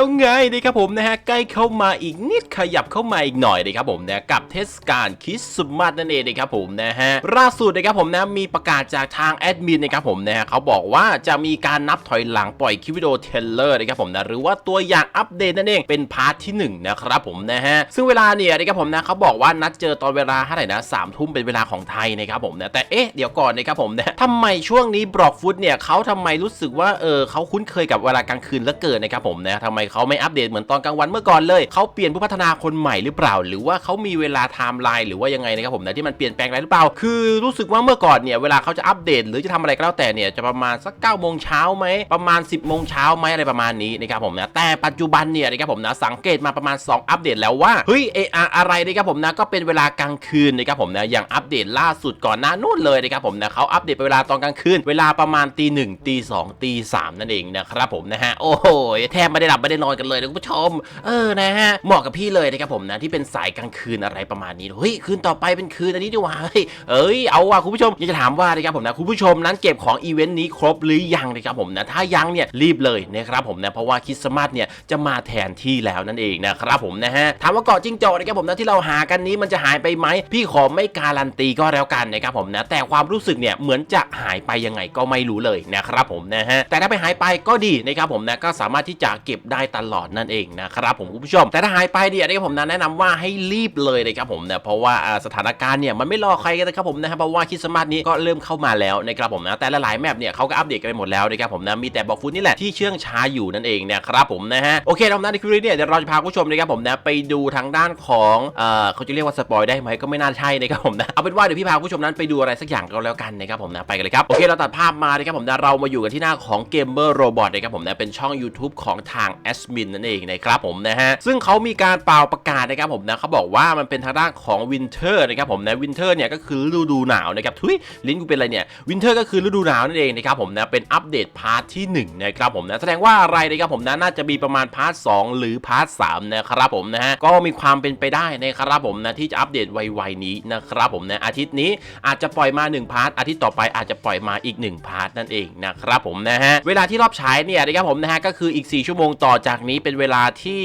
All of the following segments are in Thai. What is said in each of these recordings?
แล้วไงนะครับผมนะฮะใกล้เข้ามาอีกนิดขยับเข้ามาอีกหน่อยนะครับผมนะกับเทศกาลคริสต์มาสนั่นเองนะครับผมนะฮะล่าสุดนะครับผมนะมีประกาศจากทางแอดมินนะครับผมนะฮะเขาบอกว่าจะมีการนับถอยหลังปล่อยคลิปวิดีโอเทเลอร์นะครับผมนะหรือว่าตัวอย่างอัปเดตนั่นเองเป็นพาร์ทที่หนึ่งนะครับผมนะฮะซึ่งเวลาเนี่ยนะครับผมนะเขาบอกว่านัดเจอตอนเวลาเท่าไหร่นะสามทุ่มเป็นเวลาของไทยนะครับผมนะแต่เอ๊ะเดี๋ยวก่อนนะครับผมนะทำไมช่วงนี้บล็อกฟุตเนี่ยเขาทำไมรู้สึกว่าเออเขาคุ้นเคยกับเวลากลางคืนเหลือเกินนะครับผมนะทำไมเขาไม่อัปเดตเหมือนตอนกลางวันเมื่อก่อนเลย เขาเปลี่ยนผู้พัฒนาคนใหม่หรือเปล่า หรือว่าเขามีเวลาไทม์ไลน์หรือว่ายังไงนะครับผมนะที่มันเปลี่ยนแปลงอะไรหรือเปล่า คือรู้สึกว่าเมื่อก่อนเนี่ยเวลาเขาจะอัปเดต หรือจะทำอะไรก็แล้วแต่เนี่ยจะประมาณสัก9ก้าโมงเช้าไหมประมาณ 10บโมงเช้าไหมอะไรประมาณนี้นะครับผมนะแต่ปัจจุบันเนี่ยนะครับผมนะสังเกตมาประมาณ 2 อัปเดตแล้วว่าเฮ้ยเอออะไรนะครับผมนะก็เป็นเวลากลางคืนนะครับผมนะอย่างอัปเดตล่าสุดก่อนหน้านู่นเลยนะครับผมนะเขาอัปเดตไปเวลาตอนกลางคืนเวลาประมาณตีหนึ่งตีสองตีสามนั่นเองนะครับผมนะฮะโอ้โหแทบไม่ได้หลับไม่ได้นอนกันเลยนะคุณผู้ชม เออนะฮะเหมาะกับพี่เลยนะครับผมนะที่เป็นสายกลางคืนอะไรประมาณนี้เฮ้ยคืนต่อไปเป็นคืนอันนี้ดีกว่าเฮ้ยเอ้ยเอาว่ะคุณผู้ชมอยากจะถามว่านะครับผมนะคุณผู้ชมนั้นเก็บของอีเวนต์นี้ครบหรือยังนะครับผมนะถ้ายังเนี่ยรีบเลยนะครับผมนะเพราะว่าคริสต์มาสเนี่ยจะมาแทนที่แล้วนั่นเองนะครับผมนะฮะถามว่าเกาะจิ้งจอกนะครับผมนะที่เราหากันนี้มันจะหายไปไหมพี่ขอไม่การันตีก็แล้วกันนะครับผมนะแต่ความรู้สึกเนี่ยเหมือนจะหายไปยังไงก็ไม่รู้เลยนะครับผมนะฮะแต่ถ้าไปหายไปก็ดีนะครับผมนะก็สามารถที่จะเก็บได้ตลอดนั่นเองนะครับผมคุณผู้ชม แต่ถ้าหายไปเนี่ยนะครับผมนะแนะนำว่าให้รีบเลยนะครับผมเนะเพราะว่าสถานการณ์เนี่ยมันไม่รอใครกันนะครับผมนะเพราะว่าคริสต์มาสนี้ก็เริ่มเข้ามาแล้วนะครับผมนะแต่ละหลายแมปเนี่ยเขาก็อัปเดตกันไปหมดแล้วนะครับผมนะมีแต่บอกฟุตนี่แหละที่เชื่องช้าอยู่นั่นเองนะครับผมนะฮะโอเคทำนั้นในคลิปนี้เนี่ยเดี๋ยวเราจะพาคุณผู้ชมนะครับผมนะไปดูทางด้านของเอ่อเขาจะเรียกว่าสปอยได้ไหมก็ไม่น่าใช่นะครับผมนะเอาเป็นว่าเดี๋ยวพี่พาคุณผู้ชมนั้นไปดูอะไรสักอย่างก็แล้วกันนะครับผมนะไปกันเลยครับโอเคเราตัดภาพมานะครับผมนะเรามาอยู่กันที่หน้าของ Gamer Robot นะครับผมนะเป็นช่อง YouTube ของทาง a s m i n นั่นเองนะครับผมนะฮะซึ่งเขามีการเป่าประกาศนะครับผมนะเขาบอกว่ามันเป็นทางด้านของ Winter นะครับผมนะ Winter เนี่ยก็คือฤดูหนาวนะครับทุยลิ้นกูเป็นอะไรเนี่ย Winter ก็คือฤดูหนาวนั่นเองนะครับผมนะเป็นอัปเดตพาร์ทที่1นะครับผมนะแสดงว่าอะไรนะครับผมนะน่าจะมีประมาณพาร์ท2หรือพาร์ท3นะครับผมนะฮะก็มีความเป็นไปได้นะครับผมนะที่จะอัปเดตไวๆนี้นะครับผมนะอาทิตย์นี้อาจจะปล่อยมา 1 พาร์ทอาทิตย์ต่อไปอาจจะปล่อยมาอีก 1 พาร์ทนั่นเองนะครับผมนะฮะเวลาที่รอบฉายเนี่ยนะครับผมนะฮะก็คืออีก 4 ชั่วโมงต่อจากากนี้เป็นเวลาที่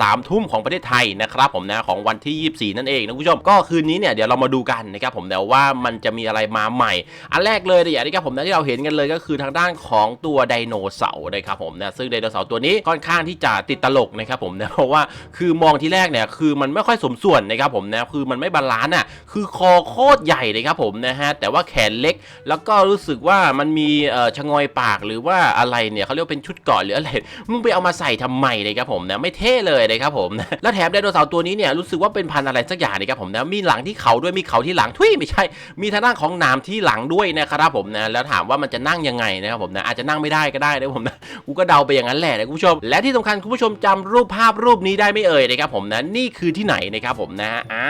สามทุ่มของประเทศไทยนะครับผมนะของวันที่ 24 นั่นเองนะคุณผู้ชมก็คืนนี้เนี่ยเดี๋ยวเรามาดูกันนะครับผมนะว่ามันจะมีอะไรมาใหม่ อันแรกเลยเนี่ยนะครับผมนะที่เราเห็นกันเลยก็คือทางด้านของตัวไดโนเสาร์นะครับผมนะซึ่งไดโนเสาร์ตัวนี้ค่อนข้างที่จะติดตลกนะครับผมนะเพราะว่าคือมองที่แรกเนี่ยคือมันไม่ค่อยสมส่วนนะครับผมนะคือมันไม่บาลานซ์อะคือคอโคตรใหญ่เลยครับผมนะฮะแต่ว่าแขนเล็กแล้วก็รู้สึกว่ามันมีเอ่อชะงอยปากหรือว่าอะไรเนี่ยเขาเรียกเป็นชุดเกาะหรืออะไรมึงไปเอามาใส่ทำไมเลยครับผมนะไม่เท่เลยนะครับผมนะแล้วแถมไดโนเสาร์ตัวนี้เนี่ยรู้สึกว่าเป็นพันธุ์อะไรสักอย่างนะครับผมนะมีหลังที่เขาด้วยมีเขาที่หลังทุยไม่ใช่ มีทางด้านของหนามที่หลังด้วยนะครับผมนะแล้วถามว่ามันจะนั่งยังไงนะครับผมนะอาจจะนั่งไม่ได้ก็ได้นะผมนะกูก็เดาไปอย่างนั้นแหละนะคุณผู้ชม และที่สำคัญคุณผู้ชมจำรูปภาพรูปนี้ได้ไม่เอ่ยนะครับผมนะนี่คือที่ไหนนะครับผมนะอ่า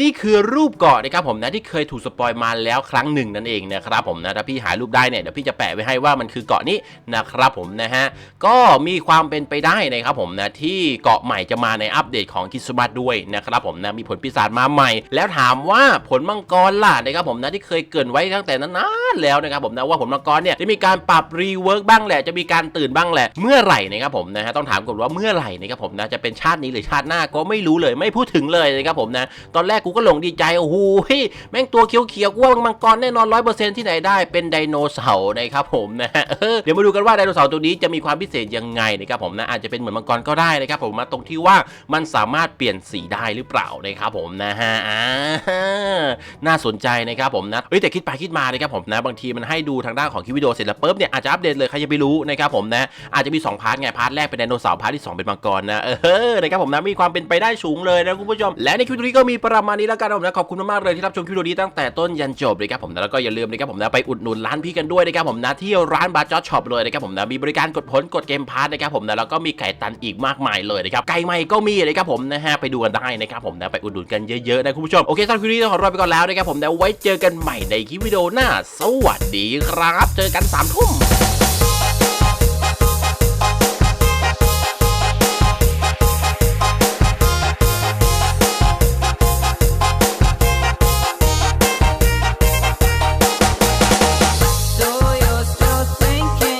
นี่คือรูปเกาะนะครับผมนะที่เคยถูกสปอยมาแล้วครั้งหนึ่งนั่นเองนะครับผมนะถ้าพี่หารูปได้เนี่ยเดี๋ยวพี่จะแปะไว้ให้ว่ามันคือเกาะนี้นะครับผมนะฮะก็มีความเป็นไปได้นะครับผมนะที่เกาะใหม่จะมาในอัปเดตของคริสต์มาสด้วยนะครับผมนะมีผลปีศาจมาใหม่ แล้วถามว่าผลมังกรล่ะนะครับผมนะที่เคยเกินไว้ตั้งแต่นานแล้วนะครับผมนะว่าผลมังกรเนี่ยจะมีการปรับรีเวิร์กบ้างแหละจะมีการตื่นบ้างแหละ เมื่อไหร่นะครับผมนะฮะต้องถามก่อนว่าเมื่อไหร่นะครับผมนะจะเป็นชาตินี้หรือชาติหน้าก็ไม่รู้เลยไม่พูดถึงเลยนะครับผมนะตอนแรกกูก็หลงดีใจโอ้โหแม่งตัวเขียวๆกูว่ามังกรแน่นอนร้อยเปอร์เซ็นต์ที่ไหนได้เป็นไดโนเสาร์นะครับผมนะฮะเออเดี๋ยวมาดูกันว่าไดโนเสาร์ตัวนี้จะมีความพิเศษยังไงนะครับผมนะอาจจะเป็นเหมือนมังกรก็ได้นะครับผมมาตรงที่ว่ามันสามารถเปลี่ยนสีได้หรือเปล่านะครับผมนะฮะ น่าสนใจนะครับผมนะเฮ้ยแต่คิดไปคิดมานะครับผมนะบางทีมันให้ดูทางด้านของคลิปวิดีโอเสร็จแล้วปุ๊บเนี่ยอาจจะอัปเดตเลยใครจะไปรู้นะครับผมนะอาจจะมี2พาร์ทไงพาร์ทแรกเป็นไดโนเสาร์พาร์ทที่ 2 เป็นมังกรนะเออนะครับผมนะมีความเป็นไปได้สูงเลยนะคุณผู้ชม และในคลิปนี้ก็มีประมาณนี้แล้วกันผมนะขอบคุณมากๆเลยที่รับชมคลิปนี้ตั้งแต่ต้นยันจบเลยครับผมนะแล้วก็อย่าลืมนะครับผมนะไปอุดหนุนร้านพี่กันด้วยนะครับผมนะที่ร้านบาร์จอช็อปเลยนะครับผมนะมีบริการกดผลกดเกมพาร์ทนะครับผมนะแล้วก็มีไก่ตันอีกมากมายเลยนะครับไก่ใหม่ก็มีนะครับผมนะฮะไปดูกันได้นะครับผมนะไปอุดหนุนกันเยอะๆนะคุณผู้ชมโอเคสำหรับคลิปนี้ต้องขอลาไปก่อนแล้วนะครับผมแล้วไว้เจอกันใหม่ในคลิปวิดีโอหน้า สวัสดีครับ เจอกัน3ามทุ่ม